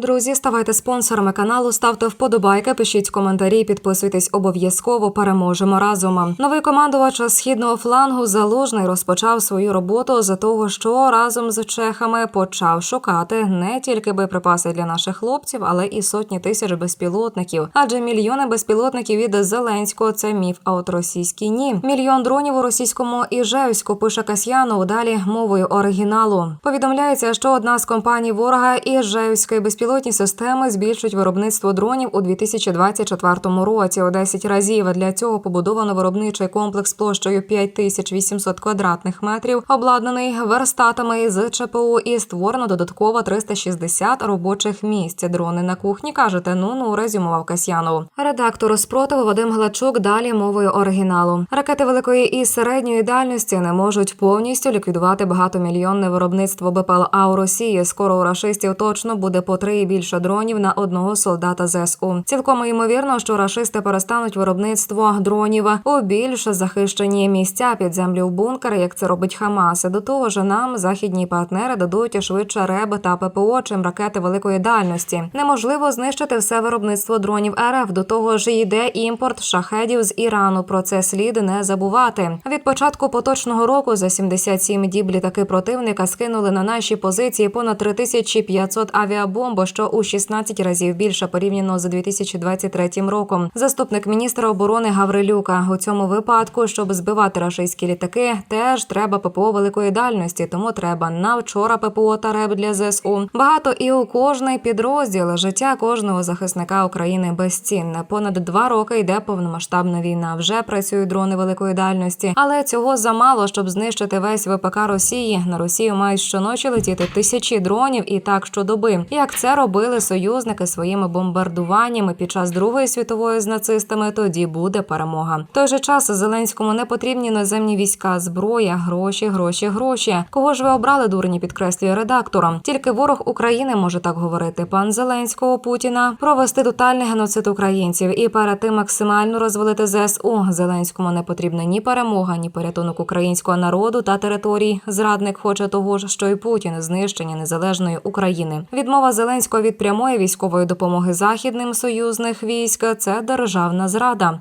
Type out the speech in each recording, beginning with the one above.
Друзі, ставайте спонсорами каналу, ставте вподобайки, пишіть коментарі, підписуйтесь обов'язково. Переможемо разом. Новий командувач східного флангу залужний розпочав свою роботу за того, що разом з чехами почав шукати не тільки боєприпаси для наших хлопців, але і сотні тисяч безпілотників. Адже мільйони безпілотників від Зеленського це міф. А от російський ні. Мільйон дронів у російському Іжевську пише Касьянов. Далі мовою оригіналу. Повідомляється, що одна з компаній ворога Іжевської безпілотні системи збільшить виробництво дронів у 2024 році у 10 разів. Для цього побудовано виробничий комплекс площею 5800 квадратних метрів, обладнаний верстатами з ЧПУ і створено додатково 360 робочих місць. Дрони на кухні кажете, ну ну резюмував Касьянов. Редактор спротиву Вадим Глачук далі мовою оригіналу. Ракети великої і середньої дальності не можуть повністю ліквідувати багатомільйонне виробництво БПЛА у Росії. Скоро у рашистів точно буде по три і більше дронів на одного солдата ЗСУ. Цілком ймовірно, що рашисти перестануть виробництво дронів у більш захищені місця під землю в бункери, як це робить Хамас. До того ж, нам західні партнери дадуть швидше РЕБ та ППО, чим ракети великої дальності. Неможливо знищити все виробництво дронів РФ. До того ж, йде імпорт шахедів з Ірану. Про це слід не забувати. Від початку поточного року за 77 діб літаки противника скинули на наші позиції понад 3500 авіабомб, що у 16 разів більше порівняно з 2023 роком. Заступник міністра оборони Гаврилюка у цьому випадку, щоб збивати рашистські літаки, теж треба ППО великої дальності, тому треба на вчора ППО та РЕБ для ЗСУ. Багато і у кожний підрозділ життя кожного захисника України безцінне. Понад два роки йде повномасштабна війна. Вже працюють дрони великої дальності, але цього замало, щоб знищити весь ВПК Росії. На Росію мають щоночі летіти тисячі дронів і так щодоби. Як це робили союзники своїми бомбардуваннями під час Другої світової з нацистами, тоді буде перемога. В той же час Зеленському не потрібні наземні війська, зброя, гроші, гроші, гроші. Кого ж ви обрали, дурні, підкреслює редактором. Тільки ворог України може так говорити. Пан Зеленського Путіна провести тотальний геноцид українців і перед тим максимально розвалити ЗСУ. Зеленському не потрібна ні перемога, ні порятунок українського народу та територій. Зрадник хоче того ж, що й Путін знищення незалежної України. Відмова Зеленського від прямої військової допомоги західним союзних військ це державна зрада.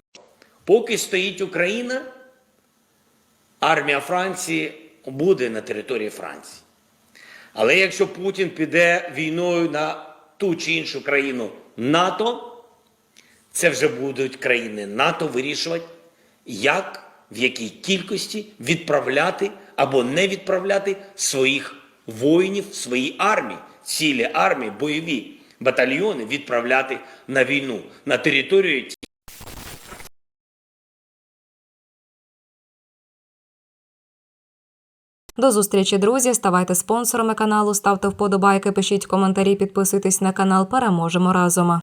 Поки стоїть Україна, армія Франції буде на території Франції. Але якщо Путін піде війною на ту чи іншу країну НАТО, це вже будуть країни НАТО вирішувати, як, в якій кількості відправляти або не відправляти своїх воїнів, свої армії, цілі армії, бойові батальйони відправляти на війну на територію До зустрічі, друзі. Ставайте спонсорами каналу, ставте вподобайки, пишіть коментарі, підписуйтесь на канал. Переможемо разом.